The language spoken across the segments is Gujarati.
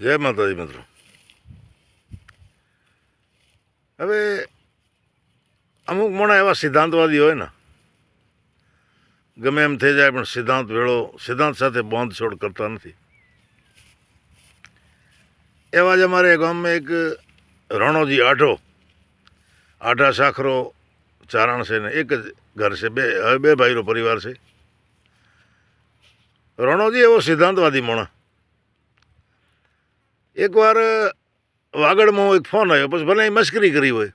જય માતાજી મિત્રો. હવે અમુક મોણા એવા સિદ્ધાંતવાદી હોય ને, ગમે એમ થઈ જાય પણ સિદ્ધાંત વેળો, સિદ્ધાંત સાથે બાંધછોડ કરતા નથી. એવા જ અમારે ગામમાં એક રણોજી આઢો, આઢા સાખરો, ચારણ છે ને એક જ ઘર છે, બે, હવે બે ભાઈનો પરિવાર છે. રણોજી એવો સિદ્ધાંતવાદી મોણા. એકવાર વાગડમાં એક ફોન આવ્યો. પછી ભલે એ મસ્કરી કરી હોય.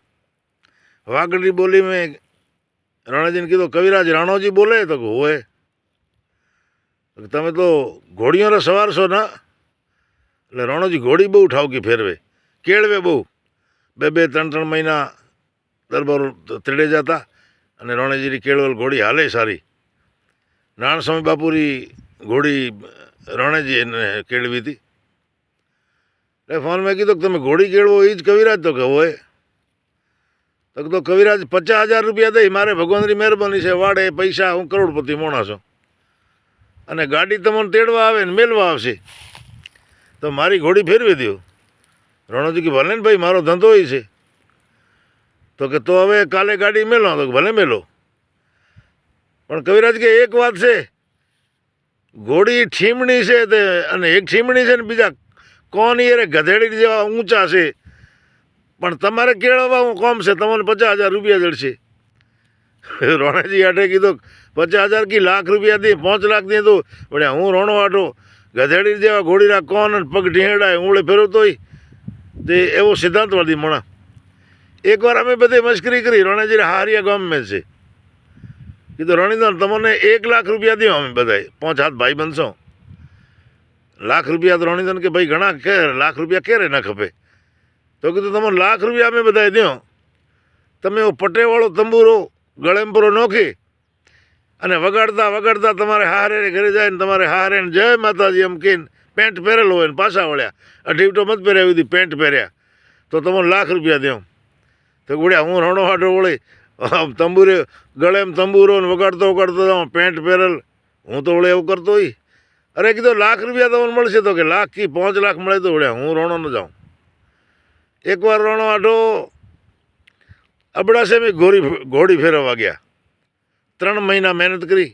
વાગડની બોલી મેં રાણાજીને કીધું, કવિરાજ, રાણોજી બોલે? તો હોય. તમે તો ઘોડીઓને સવારશો ના? એટલે રાણોજી ઘોડી બહુ ઠાવકી ફેરવે. કેળવે બહુ. બે બે, ત્રણ ત્રણ મહિના દરબાર ત્રેડે જતા અને રાણાજીની કેળવલ ઘોડી હાલે સારી. નારાયણ સ્વામી બાપુરી ઘોડી રાણાજી એને કેળવી હતી. એટલે ફોન મેં કીધું કે તમે ઘોડી કેળવો એ જ કવિરાજ તો કહો એ તો તો કવિરાજ, પચાસ હજાર રૂપિયા દઈ, મારે ભગવાનની મહેરબાની છે, વાડે પૈસા, હું કરોડપતિ મોણા છું. અને ગાડી તમને તેડવા આવે ને મેલવા આવશે. તો મારી ઘોડી ફેરવી દો રણોજી કે, ભલે ને ભાઈ, મારો ધંધો એ છે. તો કે, તો હવે કાલે ગાડી મેલો. તો ભલે મેલો. પણ કવિરાજ કે, એક વાત છે, ઘોડી ઠીમણી છે તે, અને એક ઠીમણી છે ને બીજા કોણ યારે ગધેડી જેવા ઊંચા છે? પણ તમારે કેળવવા કોમ છે? તમને પચાસ હજાર રૂપિયા જડશે. રોણાજી આઠે કીધું, પચાસ હજાર કી લાખ રૂપિયા દે, પાંચ લાખ દે તો. પણ હું રોણો આઠો ગધેડી જેવા ઘોડીના કોન અને પગ ઢીંડાય ઊંડે ફેરવતોય, તે એવો સિદ્ધાંતવાદી મણા. એકવાર અમે બધે મશ્કરી કરી રોણાજી હારિયા ગામમાં છે. કીધું, રણીદાન, તમને એક લાખ રૂપિયા દો અમે બધાય. પાંચ હાથ ભાઈ બનશો. લાખ રૂપિયા તો રણીધન કે ભાઈ ઘણા કે લાખ રૂપિયા ક્યારે ના ખપે? તો કીધું તમને લાખ રૂપિયા અમે બધાએ દો તમે એવો પટેવાળો તંબુરો, ગળેમપુરો નોખી. અને વગાડતા વગાડતા તમારે હારે ઘરે જાય ને તમારે હારે ને જય માતાજી એમ કહીને પેન્ટ પહેરેલો હોય ને પાછા વળ્યા. અઢીવટો મત પહેર્યા એવી પેન્ટ પહેર્યા. તો તમને લાખ રૂપિયા દો તો ગુડ્યા હું રણો હાટો વળી તંબુરે ગળે એમ તંબુરો ને વગાડતો વગાડતો પેન્ટ પહેરેલ. હું તો વળી એવું કરતો હોય. અરે કીધું, લાખ રૂપિયા તમને મળશે તો કે લાખ કી, પાંચ લાખ મળે તો વળ્યા, હું રોણો ન જાઉં. એકવાર રણો આટો અબડાસે મેં ઘોડી ઘોડી ફેરવવા ગયા. ત્રણ મહિના મહેનત કરી,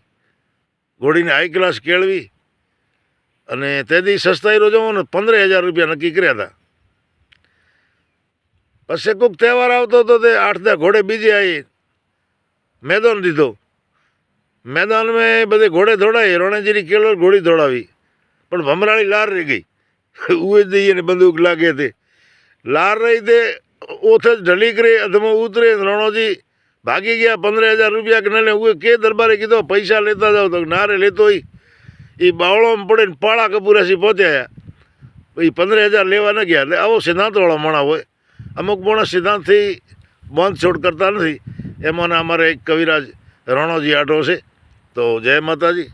ઘોડીને હાઈ ક્લાસ કેળવી અને તેથી સસ્તાઈ રોજો ને પંદર હજાર રૂપિયા નક્કી કર્યા હતા. પછી કોઈક તહેવાર આવતો હતો તે આઠ દા ઘોડે બીજી આવી મેદાન દીધો. મેદાન મેં બધે ઘોડે દોડાવી રણેજીની કેળો ઘોડી દોડાવી. પણ ભમરાળી લાર રહી ગઈ. ઉએ દઈએ ને બંદૂક લાગે તે. લાર રહી તે, ઓથ જ ઢલીક રે અધમો ઉતરે રણોજી ભાગી ગયા પંદર હજાર રૂપિયા કે ને ઉએ કે દરબારે કીધો, પૈસા લેતા જાઓ. તો ના રે લેતો એ બાવળોમાં પડે ને પાળા કપૂરાસી પહોંચ્યા એ પંદર હજાર લેવા ન ગયા. એટલે આવો સિદ્ધાંતવાળો માણા હોય. અમુક માણસ સિદ્ધાંતથી બંધ છોડ કરતા નથી. એમાંના અમારે એક કવિરાજ રણોજી આટો છે. તો જય માતાજી